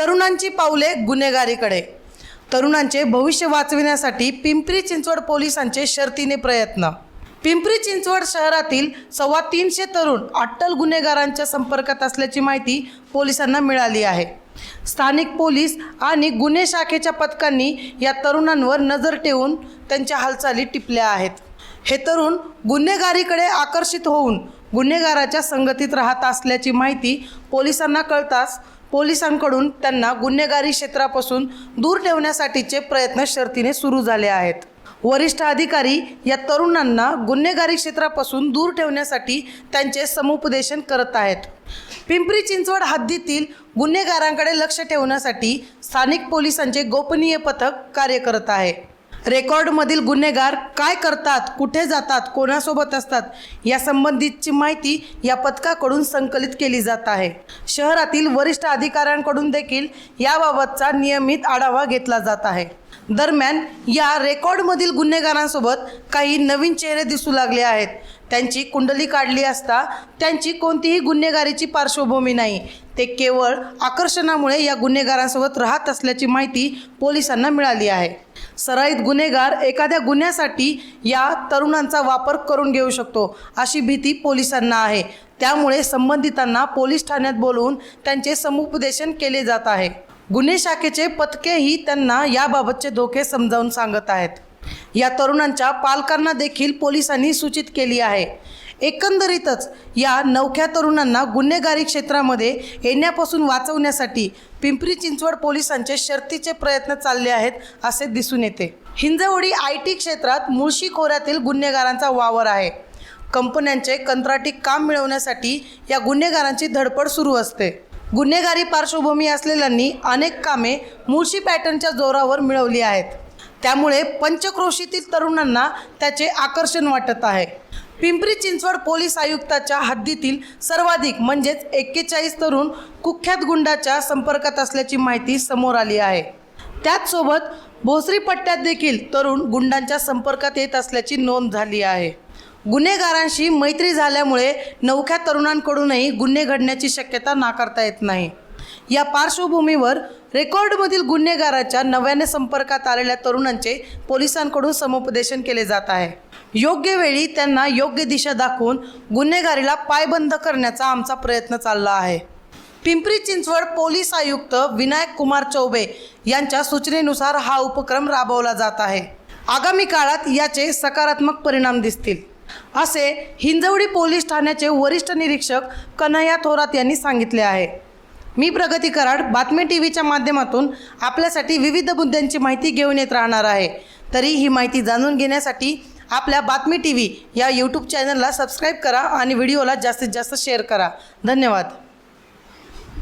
तरुणांची पावले गुन्हेगारीकडे. तरुणांचे भविष्य वाचविण्यासाठी पिंपरी चिंचवड पोलिसांचे शर्तीने प्रयत्न. पिंपरी चिंचवड शहरातील सव्वा तीनशे तरुण अट्टल गुन्हेगारांच्या संपर्कात असल्याची माहिती पोलिसांना मिळाली आहे. स्थानिक पोलीस आणि गुन्हे शाखेच्या पथकांनी या तरुणांवर नजर ठेवून त्यांच्या हालचाली टिपल्या आहेत. हे तरुण गुन्हेगारीकडे आकर्षित होऊन गुन्हेगाराच्या संगतीत राहत असल्याची माहिती पोलिसांना कळताच पोलिसांकडून त्यांना गुन्हेगारी क्षेत्रापासून दूर ठेवण्यासाठीचे प्रयत्न शर्तीने सुरू झाले आहेत. वरिष्ठ अधिकारी या तरुणांना गुन्हेगारी क्षेत्रापासून दूर ठेवण्यासाठी त्यांचे समुपदेशन करत आहेत. पिंपरी चिंचवड हद्दीतील गुन्हेगारांकडे लक्ष ठेवण्यासाठी स्थानिक पोलिसांचे गोपनीय पथक कार्य करत आहे. रेकॉर्डमधील गुन्हेगार काय करतात कुठे जातात कोणासोबत असतात या संबंधितची माहिती या पथकाकडून संकलित केली जात आहे. शहरातील वरिष्ठ अधिकाऱ्यांकडून देखील याबाबतचा नियमित आढावा घेतला जात आहे. दरम्यान या रेकॉर्डमधील गुन्हेगारांसोबत काही नवीन चेहरे दिसू लागले आहेत. त्यांची कुंडली काढली असता त्यांची कोणतीही गुन्हेगारीची पार्श्वभूमी नाही. ते केवळ आकर्षणामुळे या गुन्हेगारांसोबत राहत असल्याची माहिती पोलिसांना मिळाली आहे. सराईत गुन्हेगार एखाद्या गुन्ह्यासाठी या तरुणांचा वापर करून घेऊ शकतो अशी भीती पोलिसांना आहे. त्यामुळे संबंधितांना पोलीस ठाण्यात बोलवून त्यांचे समुपदेशन केले जात आहे. गुन्हे शाखेचे पथकेही त्यांना याबाबतचे धोके समजावून सांगत आहेत. या तरुणांच्या पालकांना देखील पोलिसांनी सूचित केली आहे. एकंदरीतच या नवख्या तरुणांना गुन्हेगारी क्षेत्रामध्ये येण्यापासून वाचवण्यासाठी पिंपरी चिंचवड पोलिसांचे शर्तीचे प्रयत्न चालले आहेत असे दिसून येते. हिंजवडी आय टी क्षेत्रात मुळशी खोऱ्यातील गुन्हेगारांचा वावर आहे. कंपन्यांचे कंत्राटी काम मिळवण्यासाठी या गुन्हेगारांची धडपड सुरू असते. गुन्हेगारी पार्श्वभूमी असलेल्यांनी अनेक कामे मुळशी पॅटर्नच्या जोरावर मिळवली आहेत. त्यामुळे पंचक्रोशीतील तरुणांना त्याचे आकर्षण वाटत आहे. पिंपरी चिंचवड पोलीस आयुक्ताच्या हद्दीतील सर्वाधिक म्हणजेच एक्केचाळीस तरुण कुख्यात गुंडाच्या संपर्कात असल्याची माहिती समोर आली आहे. त्याचसोबत भोसरी पट्ट्यात देखील तरुण गुंडांच्या संपर्कात येत असल्याची नोंद झाली आहे. गुन्हेगारांशी मैत्री झाल्यामुळे नवख्या तरुणांकडूनही गुन्हे घडण्याची शक्यता नाकारता येत नाही. या पार्श्वभूमीवर रेकॉर्डमधील गुन्हेगाराच्या नव्याने संपर्कात आलेल्या तरुणांचे पोलिसांकडून समुपदेशन केले जात आहे. योग्य वेळी त्यांना योग्य दिशा दाखवून गुन्हेगारीला पायबंद करण्याचा आमचा प्रयत्न चालला आहे. पिंपरी चिंचवड पोलीस आयुक्त विनायक कुमार चौबे यांच्या सूचनेनुसार हा उपक्रम राबवला जात आहे. आगामी काळात याचे सकारात्मक परिणाम दिसतील. असे हिंजवडी पोलीस ठाण्याचे वरिष्ठ निरीक्षक कन्हैया थोरात यांनी सांगितले आहे. मी प्रगती कराड बातमी टी व्हीच्या माध्यमातून आपल्यासाठी विविध मुद्द्यांची माहिती घेऊन येत राहणार आहे. तरी ही माहिती जाणून घेण्यासाठी आपल्या बातमी टी व्ही या यूट्यूब चॅनलला सबस्क्राईब करा आणि व्हिडिओला जास्तीत जास्त शेअर करा. धन्यवाद.